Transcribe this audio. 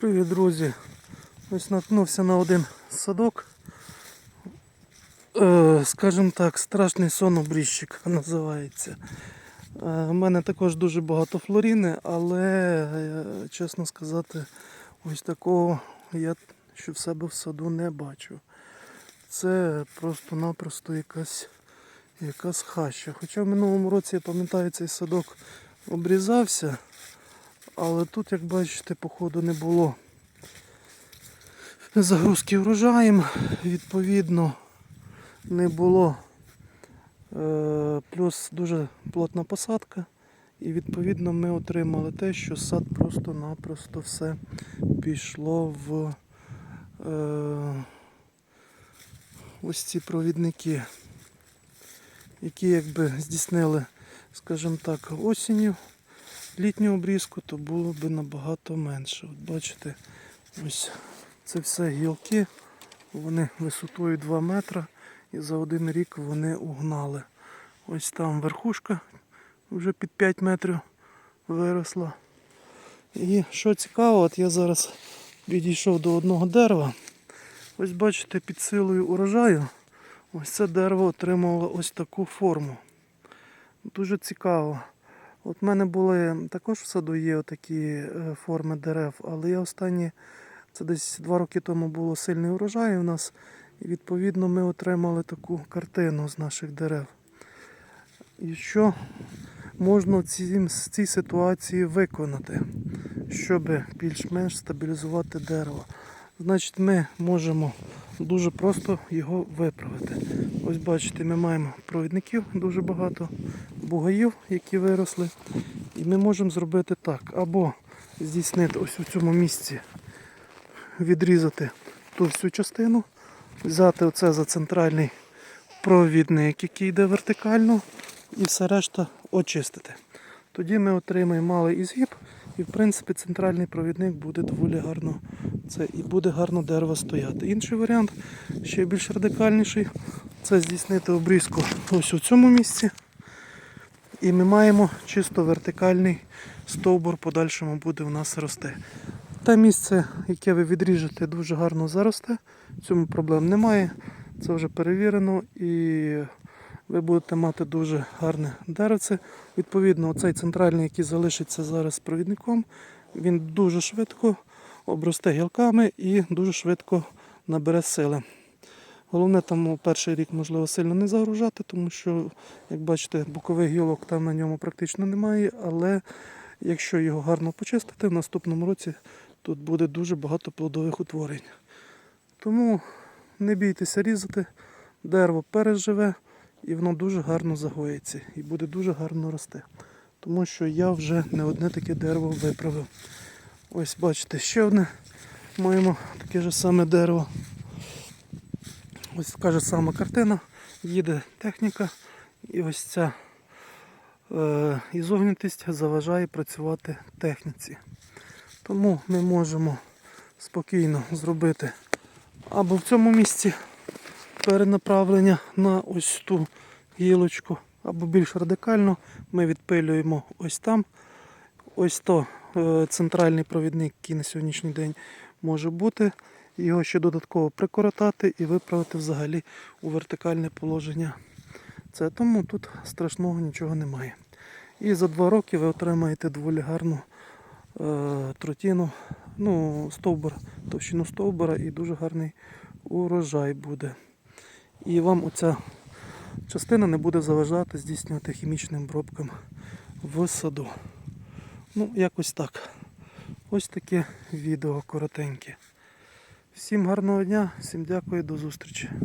Привіт, друзі! Ось наткнувся на один садок. Е, скажімо так, страшний сон обріжчик називається. Е, У мене також дуже багато флоріни, але, е, чесно сказати, ось такого я ще в себе в саду не бачу. Це просто-напросто якась, якась хаща. Хоча в минулому році, я пам'ятаю, цей садок обрізався, але тут, як бачите, походу не було загрузки врожаєм, відповідно, не було. Е, плюс дуже плотна посадка. І відповідно ми отримали те, що сад просто-напросто все пішло в е, ось ці провідники, які якби здійснили, скажімо так, осінню літню обрізку, то було б набагато менше. От бачите, ось це все гілки, вони висотою 2 метри і за один рік вони угнали. Ось там верхушка вже під 5 метрів виросла. І що цікаво, от я зараз підійшов до одного дерева. Ось бачите, під силою урожаю, ось це дерево отримало ось таку форму. Дуже цікаво. От в мене були також в саду є такі е, форми дерев, але я останні, це десь два роки тому було сильний урожай у нас. І відповідно ми отримали таку картину з наших дерев. І що можна в з цій ситуації виконати, щоб більш-менш стабілізувати дерево? Значить, ми можемо дуже просто його виправити. Ось бачите, ми маємо провідників дуже багато, бугаїв, які виросли. І ми можемо зробити так, або здійснити ось у цьому місці, відрізати ту всю частину, взяти оце за центральний провідник, який йде вертикально, і все решта очистити. Тоді ми отримаємо малий ізгиб, і в принципі центральний провідник буде доволі гарно це і буде гарно дерево стояти. Інший варіант, ще більш радикальніший, це здійснити обрізку ось у цьому місці. І ми маємо чисто вертикальний стовбур, подальшому буде у нас рости. Те місце, яке ви відріжете, дуже гарно заросте. В цьому проблем немає. Це вже перевірено і ви будете мати дуже гарне деревце. Відповідно, цей центральний, який залишиться зараз провідником, він дуже швидко обросте гілками і дуже швидко набере сили. Головне там перший рік можливо сильно не загружати, тому що, як бачите, бокових гілок там на ньому практично немає, але якщо його гарно почистити, в наступному році тут буде дуже багато плодових утворень. Тому не бійтеся різати, дерево переживе і воно дуже гарно загоїться і буде дуже гарно рости. Тому що я вже не одне таке дерево виправив. Ось бачите, ще одне маємо таке ж саме дерево. Ось така ж сама картина. Їде техніка і ось ця е, ізогнутість заважає працювати техніці. Тому ми можемо спокійно зробити або в цьому місці перенаправлення на ось ту гілочку, або більш радикально ми відпилюємо ось там. Ось то е, центральний провідник, який на сьогоднішній день може бути. Його ще додатково прикоротати і виправити взагалі у вертикальне положення. Це тому тут страшного нічого немає. І за два роки ви отримаєте доволі гарну е, тротіну, ну, стовбур, товщину стовбура і дуже гарний урожай буде. І вам оця частина не буде заважати здійснювати хімічним обробкам в саду. Ну, якось так. Ось таке відео коротеньке. Всім гарного дня, всім дякую, до зустрічі.